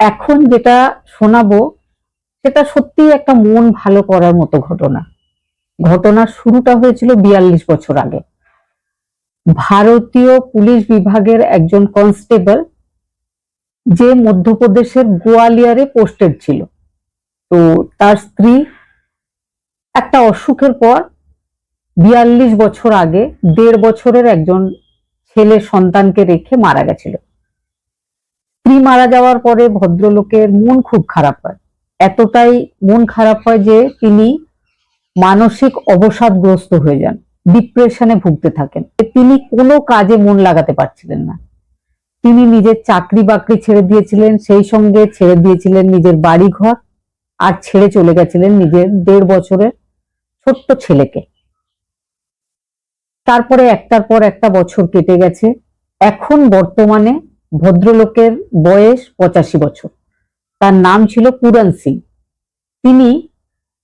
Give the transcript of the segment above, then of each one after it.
এখন যেটা শোনাবো, সেটা সত্যি একটা মন ভালো করার মতো ঘটনা। ঘটনার শুরুটা হয়েছিল বিয়াল্লিশ বছর আগে। ভারতীয় পুলিশ বিভাগের একজন কনস্টেবল যে মধ্যপ্রদেশের গোয়ালিয়ারে পোস্টেড ছিল। তো তার স্ত্রী একটা অসুখের পর বিয়াল্লিশ বছর আগে দেড় বছরের একজন ছেলে সন্তানকে রেখে মারা গেছিল। স্ত্রী মারা যাওয়ার পরে ভদ্রলোকের মন খুব খারাপ হয়। এতটাই মন খারাপ হয় যে তিনি মানসিক অবসাদগ্রস্ত হয়ে যান ডিপ্রেশনে ভুগতে থাকেন। তিনি কোনো কাজে মন লাগাতে পারছিলেন না। তিনি নিজের চাকরি বাকরি ছেড়ে দিয়েছিলেন, সেই সঙ্গে ছেড়ে দিয়েছিলেন নিজের বাড়ি ঘর আর ছেড়ে চলে গেছিলেন নিজের দেড় বছরের ছোট্ট ছেলেকে। তারপরে একটার পর একটা বছর কেটে গেছে। এখন বর্তমানে ভদ্রলোকের বয়স পঁচাশি বছর। তার নাম ছিল পুরন সিং। তিনি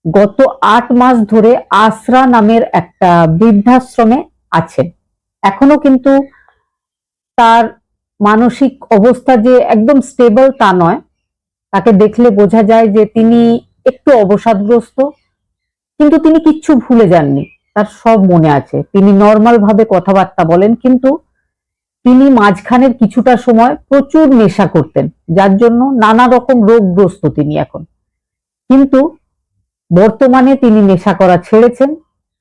গত আট মাস ধরে আশ্রা নামের একটা বৃদ্ধাশ্রমে আছেন। এখনও কিন্তু তার মানসিক অবস্থা যে একদম স্টেবল তা নয়, তাকে দেখলে বোঝা যায় যে তিনি একটু অবসাদগ্রস্ত। কিন্তু তিনি কিচ্ছু ভুলে যাননি। তার সব মনে আছে। তিনি নর্মাল ভাবে কথাবার্তা বলেন, কিন্তু তিনি মাঝখানের কিছুটা সময় প্রচুর নেশা করতেন, যার জন্য নানা রকম রোগগ্রস্ত তিনি এখন। কিন্তু বর্তমানে তিনি নেশা করা ছেড়েছেন,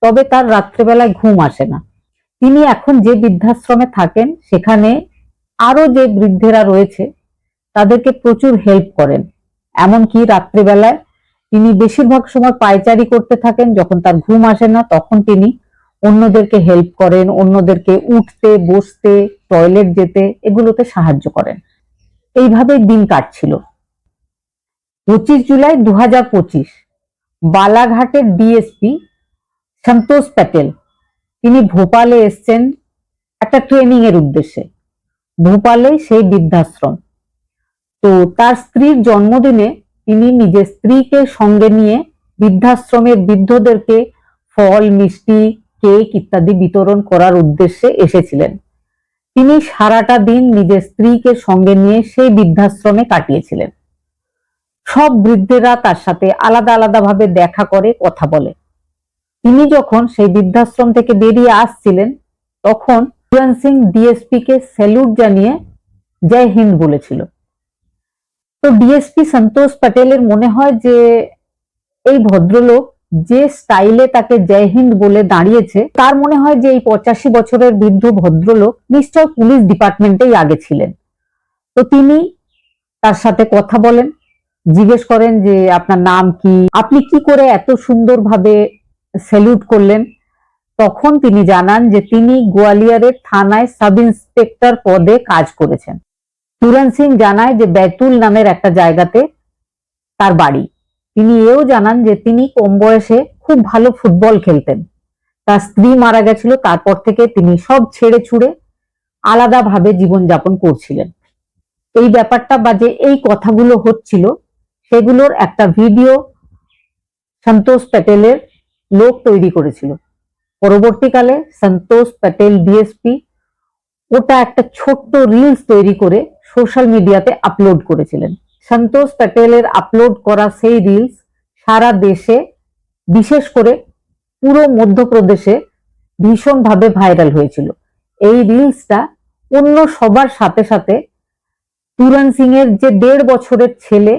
তবে তার রাত্রেবেলায় ঘুম আসে না। তিনি এখন যে বৃদ্ধাশ্রমে থাকেন, সেখানে আরও যে বৃদ্ধেরা রয়েছে, তাদেরকে প্রচুর হেল্প করেন। এমনকি রাত্রেবেলায় তিনি বেশিরভাগ সময় পায়চারি করতে থাকেন, যখন তার ঘুম আসে না, তখন তিনি অন্যদেরকে হেল্প করেন, অন্যদেরকে উঠতে, বসতে টয়লেট যেতে, এগুলোতে সাহায্য করেন। এইভাবে দিন কাটছিল। পঁচিশ জুলাই দু হাজার পঁচিশ, বালাঘাটের ডিএসপি সন্তোষ প্যাটেল, তিনি ভোপালে এসছেন একটা ট্রেনিং এর উদ্দেশ্যে। ভোপালে সেই বৃদ্ধাশ্রম। তো তার স্ত্রীর জন্মদিনে তিনি নিজের স্ত্রীকে সঙ্গে নিয়ে বৃদ্ধাশ্রমের বৃদ্ধদেরকে ফল, মিষ্টি কেক ইত্যাদি বিতরণ করার উদ্দেশ্যে এসেছিলেন। তিনি সারাটা দিন নিজের স্ত্রীকে সঙ্গে নিয়ে সেই বৃদ্ধাশ্রমে কাটিয়েছিলেন। সব বৃদ্ধেরা তার সাথে আলাদা আলাদা ভাবে দেখা করে, কথা বলে। তিনি যখন সেই বৃদ্ধাশ্রম থেকে বেরিয়ে আসছিলেন, তখন পুরন সিং ডিএসপি কে স্যালুট জানিয়ে জয় হিন্দ বলেছিল। তো ডিএসপি সন্তোষ প্যাটেলের মনে হয় যে, এই ভদ্রলোক যে স্টাইলে তাকে জয় হিন্দ বলে দাঁড়িয়েছে, তার মনে হয় যে এই পঁচাশি বছরের বৃদ্ধ ভদ্রলোক নিশ্চয় পুলিশ ডিপার্টমেন্টেই আগে ছিলেন। তো তিনি তার সাথে কথা বলেন, জিজ্ঞেস করেন যে আপনার নাম কি? আপনি কি করে এত সুন্দরভাবে স্যালুট করলেন? তখন তিনি জানান যে তিনি গোয়ালিয়রের থানায় সাব ইন্সপেক্টর পদে কাজ করেছেন। পুরন সিং জানায় যে বেতুল নামের একটা জায়গাতে তার বাড়ি। তিনি এও জানান যে তিনি কম বয়সে খুব ভালো ফুটবল খেলতেন। তার স্ত্রী মারা গেছিল, তারপর থেকে তিনি সব ছেড়ে ছুড়ে আলাদাভাবে জীবনযাপন করছিলেন। এই ব্যাপারটা বা যে এই কথাগুলো হচ্ছিল, সেগুলোর একটা ভিডিও সন্তোষ প্যাটেলের লোক তৈরি করেছিল। পরবর্তীকালে সন্তোষ প্যাটেল ডিএসপি ওটা একটা ছোট্ট রিলস তৈরি করে সোশ্যাল মিডিয়াতে আপলোড করেছিলেন। সন্তোষ প্যাটেলের আপলোড করা সেই রিলস সারা দেশে, বিশেষ করে পুরো মধ্যপ্রদেশে ভীষণভাবে ভাইরাল হয়েছিল। এই রিলসটা অন্য সবার সাথে সাথে তুরন সিং এর যে দেড় বছরের ছেলে,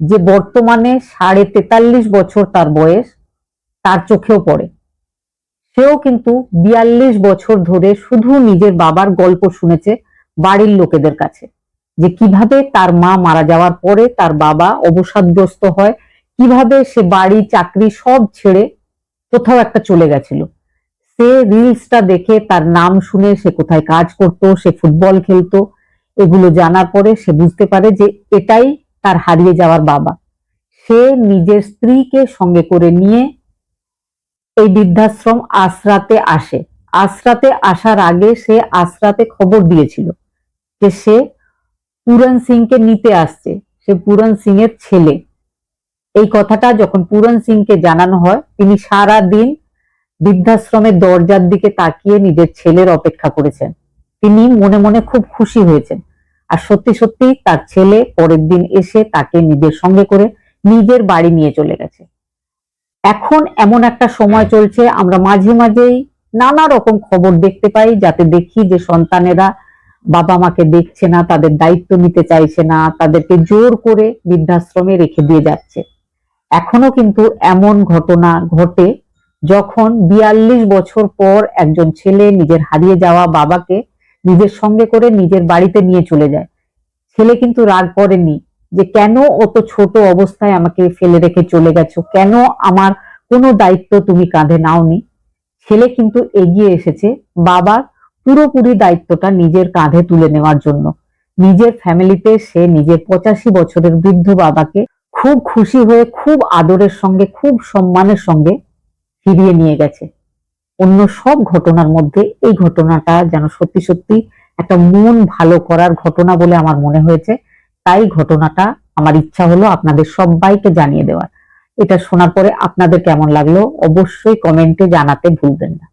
যে বর্তমানে সাড়ে তেতাল্লিশ বছর তার বয়স, তার চোখেও পড়ে। সেও কিন্তু বিয়াল্লিশ বছর ধরে শুধু নিজের বাবার গল্প শুনেছে বাড়ির লোকেদের কাছে। যে কীভাবে তার মা মারা যাওয়ার পরে তার বাবা অবসাদগ্রস্ত হয়, কীভাবে সে বাড়ি, চাকরি সব ছেড়ে কোথাও একটা চলে গেছিল। সে রিলসটা দেখে তার নাম শুনে সে কোথায় কাজ করত, সে ফুটবল খেলতো, এগুলো জানার পরে সে বুঝতে পারে যে এটাই তার হারিয়ে যাওয়ার বাবা। সে নিজের স্ত্রীকে সঙ্গে করে নিয়ে এই বৃদ্ধাশ্রম আশ্রাতে আসে। আশ্রাতে আসার আগে সে আশ্রাতে খবর দিয়েছিল যে সে পুরন সিংকে নিতে আসছে, সে পুরন সিং এর ছেলে। এই কথাটা যখন পুরন সিংকে জানানো হয়, তিনি সারা দিন বৃদ্ধাশ্রমের দরজার দিকে তাকিয়ে নিজের ছেলের অপেক্ষা করেছেন। তিনি মনে মনে খুব খুশি হয়েছেন। আর সত্যি সত্যি তার ছেলে পরের দিন এসে তাকে নিজের সঙ্গে করে নিজের বাড়ি নিয়ে চলে গেছে। এখন এমন একটা সময় চলছে, আমরা মাঝে মাঝেই নানা রকম খবর দেখতে পাই, যাতে দেখি যে সন্তানেরা বাবা মাকে দেখছে না, তাদের দায়িত্ব নিতে চাইছে না, তাদেরকে জোর করে বৃদ্ধাশ্রমে রেখে দিয়ে যাচ্ছে। এখনও কিন্তু এমন ঘটনা ঘটে যখন বিয়াল্লিশ বছর পর একজন ছেলে নিজের হারিয়ে যাওয়া বাবাকে নিজের সঙ্গে করে নিজের বাড়িতে নিয়ে চলে যায়। ছেলে কিন্তু রাগ করেনি যে কেন অত ছোট অবস্থায় আমাকে ফেলে রেখে চলে গেছো? কেন আমার কোনো দায়িত্ব তুমি কাঁধে নাওনি? ছেলে কিন্তু এগিয়ে এসেছে, বাবার পুরোপুরি দায়িত্বটা নিজের কাঁধে তুলে নেওয়ার জন্য। নিজের ফ্যামিলিতে সে নিজের পঁচাশি বছরের বৃদ্ধ বাবাকে খুব খুশি হয়ে, খুব আদরের সঙ্গে, খুব সম্মানের সঙ্গে ফিরিয়ে নিয়ে গেছে। অন্য সব ঘটনার মধ্যে এই ঘটনাটা যেন সত্যি সত্যি একটা মন ভালো করার ঘটনা বলে আমার মনে হয়েছে। তাই ঘটনাটা আমার ইচ্ছা হলো আপনাদের সবাইকে জানিয়ে দেওয়ার। এটা শোনার পরে আপনাদের কেমন লাগল অবশ্যই কমেন্টে জানাতে ভুলবেন না।